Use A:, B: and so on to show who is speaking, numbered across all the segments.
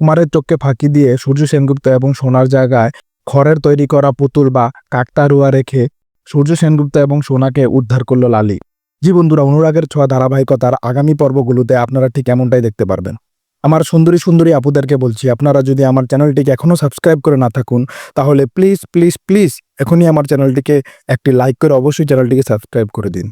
A: কুমারের চোখকে ফাঁকি দিয়ে সূর্য সেনগুপ্ত এবং সোনার জায়গায় খড়ের তৈরি করা পুতুল বা কাকতারুয়া রেখে সূর্য সেনগুপ্ত এবং সোনাকে উদ্ধার করল লালি। জি বন্ধুরা, অনুরাগের ছোঁয়া ধারাবাহিকতার আগামী পর্বগুলোতে আপনারা ঠিক এমনটাই দেখতে পারবেন। আমার সুন্দরী সুন্দরী আপুদেরকে বলছি, আপনারা যদি আমার চ্যানেলটিকে এখনও সাবস্ক্রাইব করে না থাকুন, তাহলে প্লিজ প্লিজ প্লিজ এখনই আমার চ্যানেলটিকে একটি লাইক করে অবশ্যই চ্যানেলটিকে সাবস্ক্রাইব করে দিন।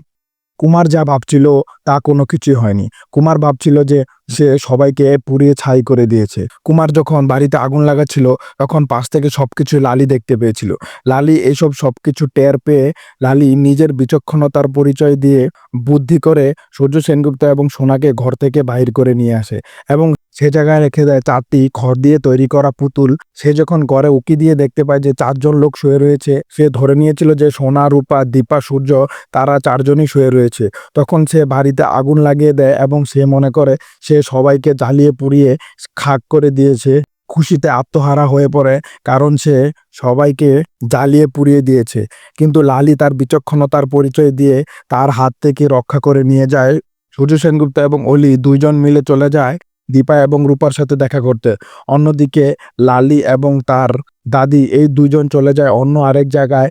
A: কুমার যা ভাবছিল তা কোনো কিছুই হয়নি। কুমার ভাবছিল যে সে সবাইকে পুড়িয়ে ছাই করে দিয়েছে। কুমার যখন বাড়িতে আগুন লাগাচ্ছিল, তখন পাশ থেকে সব কিছু লালি দেখতে পেয়েছিল। লালি এইসব সবকিছু টের পেয়ে লালি নিজের বিচক্ষণতার পরিচয় দিয়ে বুদ্ধি করে সূর্য সেনগুপ্ত এবং সোনাকে ঘর থেকে বাহির করে নিয়ে আসে এবং সে জায়গায় রেখে দেয় চারটি খড় দিয়ে তৈরি করা পুতুল। সে যখন ঘরে উকি দিয়ে দেখতে পায় যে চারজন লোক শুয়ে রয়েছে, সে ধরে নিয়েছিল যে সোনা, রূপা, দীপা, সূর্য, তারা চারজনই শুয়ে রয়েছে। তখন সে বাড়িতে আগুন লাগিয়ে দেয় এবং সে মনে করে সে সবাইকে জ্বালিয়ে পুড়িয়ে খাক করে দিয়েছে। খুশিতে আত্মহারা হয়ে পড়ে কারণ সে সবাইকে জ্বালিয়ে পুড়িয়ে দিয়েছে। কিন্তু লালি তার বিচক্ষণতার পরিচয় দিয়ে তার হাত থেকে রক্ষা করে নিয়ে যায়। সূর্য সেনগুপ্ত এবং অলি দুইজন মিলে চলে যায়। দীপা এবং রূপার সাথে দেখা করতে। অন্যদিকে লালি এবং তার দাদি এই দুইজন চলে যায় অন্য আরেক জায়গায়।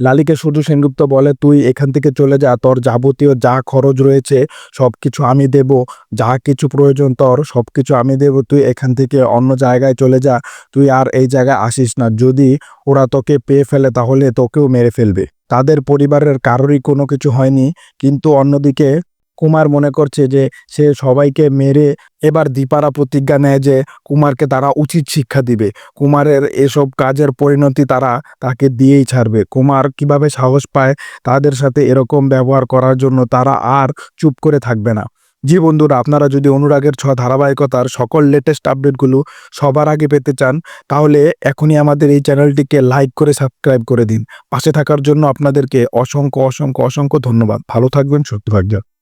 A: লালিকে সূর্য সেনগুপ্ত বলে, তুই এখান থেকে চলে যা, তোর যাবতীয় যা খরচ রয়েছে সব কিছু আমি দেব। যা কিছু প্রয়োজন তোর সব কিছু আমি দেব। তুই এখান থেকে অন্য জায়গায় চলে যা। তুই আর এই জায়গায় আসিস না। যদি ওরা তোকে পেয়ে ফেলে, তাহলে তোকেও মেরে ফেলবে। তাদের পরিবারের কারোরই কোনো কিছু হয়নি। কিন্তু অন্যদিকে কুমার মনে করছে যে সে সবাইকে মেরে এবার দীপারা প্রতিজ্ঞা নেয় যে কুমারকে তারা উচিত শিক্ষা দিবে। কুমারের এসব কাজের পরিণতি তারা তাকে দিয়েই ছাড়বে। কুমার কীভাবে সাহস পায় তাদের সাথে এরকম ব্যবহার করার জন্য তারা আর চুপ করে থাকবে না। জি বন্ধুরা, আপনারা যদি অনুরাগের ছ ধারাবাহিকতার সকল লেটেস্ট আপডেটগুলো সবার আগে পেতে চান, তাহলে এখনই আমাদের এই চ্যানেলটিকে লাইক করে সাবস্ক্রাইব করে দিন। পাশে থাকার জন্য আপনাদেরকে অসংখ্য অসংখ্য অসংখ্য ধন্যবাদ। ভালো থাকবেন থাকবেন।